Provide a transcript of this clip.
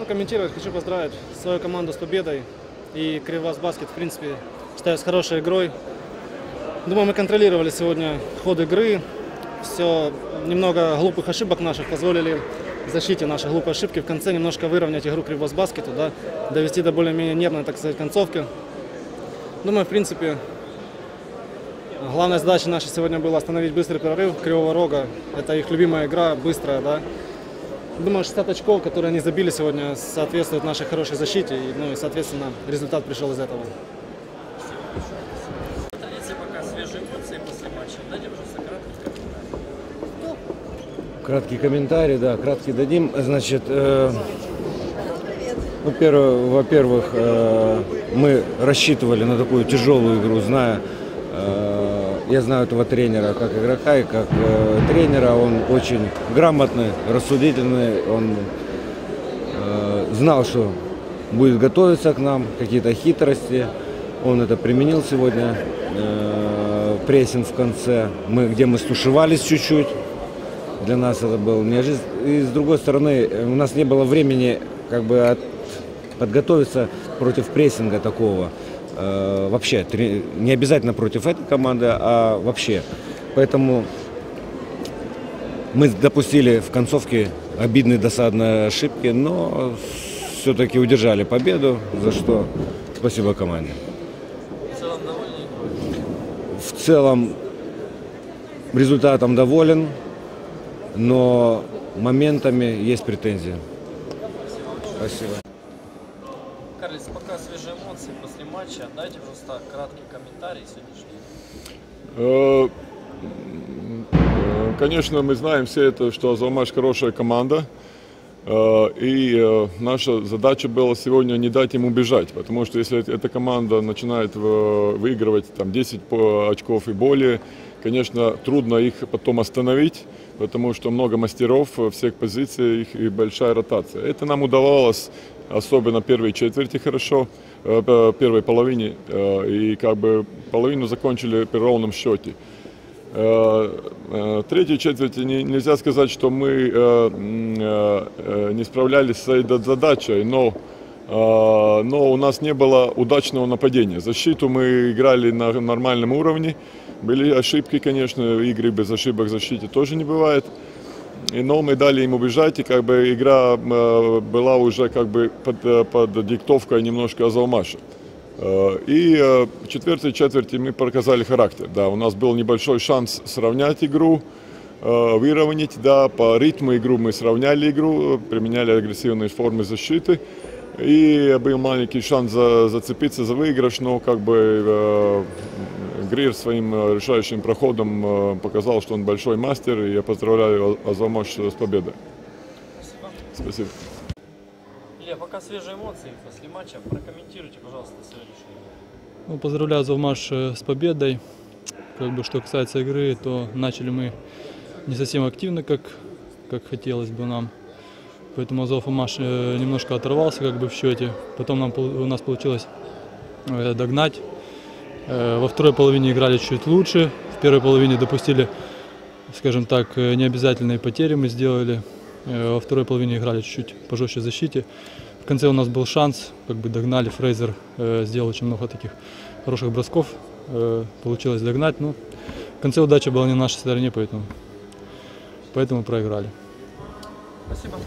Ну, комментировать хочу поздравить свою команду с победой. И Кривбас Баскет, в принципе, считаю, с хорошей игрой. Думаю, мы контролировали сегодня ход игры. Все, немного глупых ошибок наших позволили защите наши глупые ошибки в конце немножко выровнять игру Кривбас Баскету, да, довести до более-менее нервной, так сказать, концовки. Думаю, в принципе, главная задача наша сегодня была остановить быстрый прорыв Кривого Рога. Это их любимая игра, быстрая, да. Думаю, 60 очков, которые они забили сегодня, соответствуют нашей хорошей защите. И, ну и, соответственно, результат пришел из этого. Краткий комментарий. Краткий комментарий, да, краткий дадим. Значит, э, ну, во-первых, э, мы рассчитывали на такую тяжелую игру, зная, э, я знаю этого тренера как игрока и как э, тренера, он очень грамотный, рассудительный, он э, знал, что будет готовиться к нам, какие-то хитрости, он это применил сегодня, э, прессинг в конце, мы, где мы стушевались чуть-чуть, для нас это был неожиданно. И с другой стороны, у нас не было времени как бы от- подготовиться против прессинга такого. Э, вообще, не обязательно против этой команды, а вообще. Поэтому мы допустили в концовке обидные досадные ошибки, но все-таки удержали победу, за что спасибо команде. В целом довольны? В целом результатом доволен, но моментами есть претензии. Спасибо. Карлис, пока свежие эмоции после матча, дайте, пожалуйста, краткий комментарий сегодняшний. Э, э, Конечно, мы знаем все это, что Азалмаш хорошая команда. Э, И наша задача была сегодня не дать им убежать, потому что если эта команда начинает выигрывать там, 10 по- очков и более, конечно, трудно их потом остановить, потому что много мастеров всех позиций их и большая ротация. Это нам удавалось, особенно первой четверти хорошо, э, первой половине, э, и как бы половину закончили при ровном счете. Э, Третьей четверти не- нельзя сказать, что мы не справлялись с этой задачей, но, но у нас не было удачного нападения. Защиту мы играли на нормальном уровне. Были ошибки, конечно, игры без ошибок в защите тоже не бывает. Но мы дали им убежать, и как бы игра э, была уже как бы под, э, под диктовкой немножко Азалмаша. Э, И в четвертой четверти мы показали характер. Да, у нас был небольшой шанс сравнять игру, выровнять. Да, по ритму игру мы сравняли игру, применяли агрессивные формы защиты. И был маленький шанс за- зацепиться за выигрыш, но как бы Грир своим э, решающим проходом э, показал, что он большой мастер, и я поздравляю Азамош с победой. Спасибо. Илья, пока свежие эмоции после матча, прокомментируйте, пожалуйста, сегодняшний игру. Ну, поздравляю Завмаш э, с победой. Как бы, что касается игры, то начали мы не совсем активно, как, как хотелось бы нам. Поэтому Азовмаш э, немножко оторвался как бы в счете. Потом нам, у нас получилось э, догнать. Э, Во второй половине играли чуть лучше. В первой половине допустили, скажем так, э, необязательные потери мы сделали. Э, Во второй половине играли чуть-чуть пожестче защите. В конце у нас был шанс, как бы догнали. Фрейзер сделал очень много таких хороших бросков. получилось догнать. Но в конце удача была не на нашей стороне, поэтому, поэтому проиграли. Спасибо.